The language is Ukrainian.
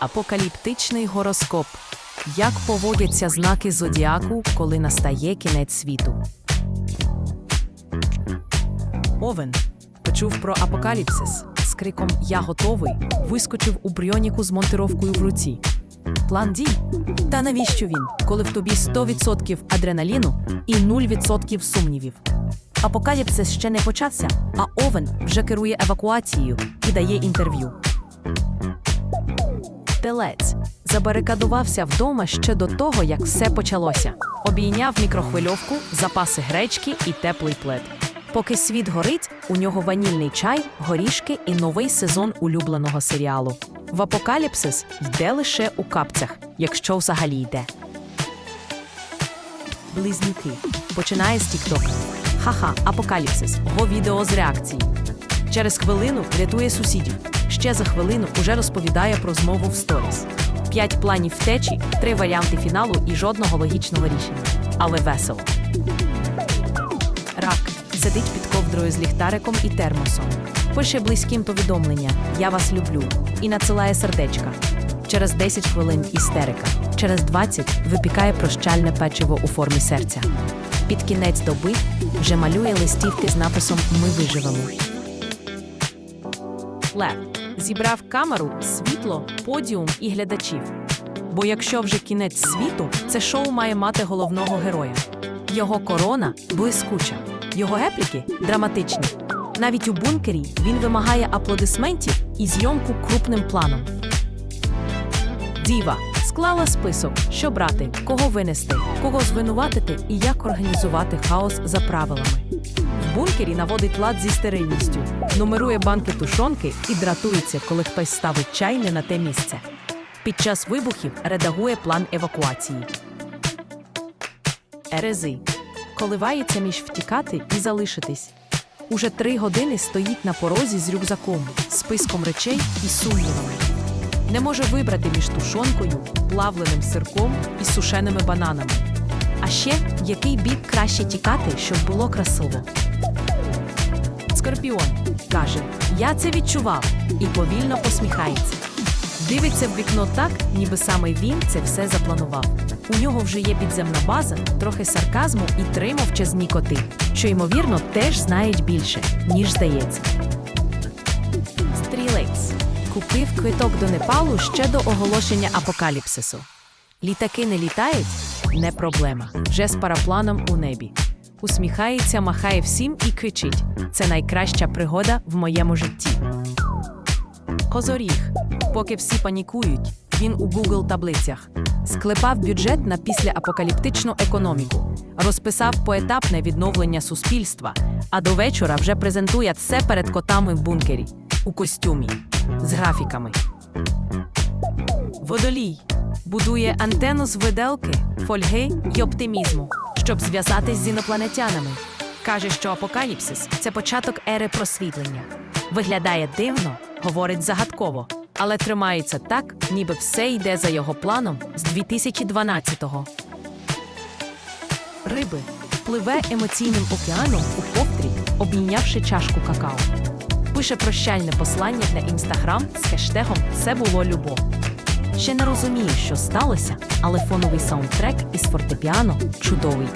Апокаліптичний гороскоп. Як поводяться знаки зодіаку, коли настає кінець світу? Овен почув про апокаліпсис. З криком Я готовий вискочив у брйоніку з монтировкою в руці. План дій. Та навіщо він, коли в тобі 100% адреналіну і 0% сумнівів? Апокаліпсис ще не почався, а Овен вже керує евакуацією і дає інтерв'ю. Телець забарикадувався вдома ще до того, як все почалося. Обійняв мікрохвильовку, запаси гречки і теплий плед. Поки світ горить, у нього ванільний чай, горішки і новий сезон улюбленого серіалу. В апокаліпсис йде лише у капцях, якщо взагалі йде. Близнюки. Починає з Тіктока. Ха-ха, апокаліпсис. Го відео з реакції. Через хвилину рятує сусідів. Ще за хвилину уже розповідає про змову в сторіс. П'ять планів втечі, три варіанти фіналу і жодного логічного рішення. Але весело. Рак сидить під ковдрою з ліхтариком і термосом. Пише близьким повідомлення Я вас люблю і надсилає сердечка. Через 10 хвилин істерика. Через 20 випікає прощальне печиво у формі серця. Під кінець доби вже малює листівки з написом Ми виживемо. Лев зібрав камеру, світло, подіум і глядачів. Бо якщо вже кінець світу, це шоу має мати головного героя. Його корона блискуча, його репліки драматичні. Навіть у бункері він вимагає аплодисментів і зйомку крупним планом. Діва склала список, що брати, кого винести, кого звинуватити і як організувати хаос за правилами. Бункері наводить лад зі стерильністю, нумерує банки тушонки і дратується, коли хтось ставить чай не на те місце. Під час вибухів редагує план евакуації. Ерези коливається між втікати і залишитись. Уже три години стоїть на порозі з рюкзаком, списком речей і сумнівами. Не може вибрати між тушонкою, плавленим сирком і сушеними бананами. А ще який бік краще тікати, щоб було красиво. Скорпіон каже: Я це відчував і повільно посміхається. Дивиться в вікно так, ніби саме він це все запланував. У нього вже є підземна база, трохи сарказму і три мовчазні коти, що ймовірно теж знають більше, ніж здається. Стрілець купив квиток до Непалу ще до оголошення апокаліпсису. Літаки не літають не проблема. Вже з парапланом у небі. Усміхається, махає всім і кричить: це найкраща пригода в моєму житті. Козоріг. Поки всі панікують, він у Google таблицях. Склепав бюджет на післяапокаліптичну економіку, розписав поетапне відновлення суспільства, а до вечора вже презентує все перед котами в бункері у костюмі з графіками. Водолій будує антенну з виделки, фольги й оптимізму, щоб зв'язатись з інопланетянами. Каже, що апокаліпсис це початок ери просвітлення. Виглядає дивно, говорить загадково, але тримається так, ніби все йде за його планом з 2012-го. Риби пливе емоційним океаном у ковдрі, обійнявши чашку какао. Пише прощальне послання для інстаграм з хештегом Це було любов. Ще не розумію, що сталося, але фоновий саундтрек із фортепіано чудовий.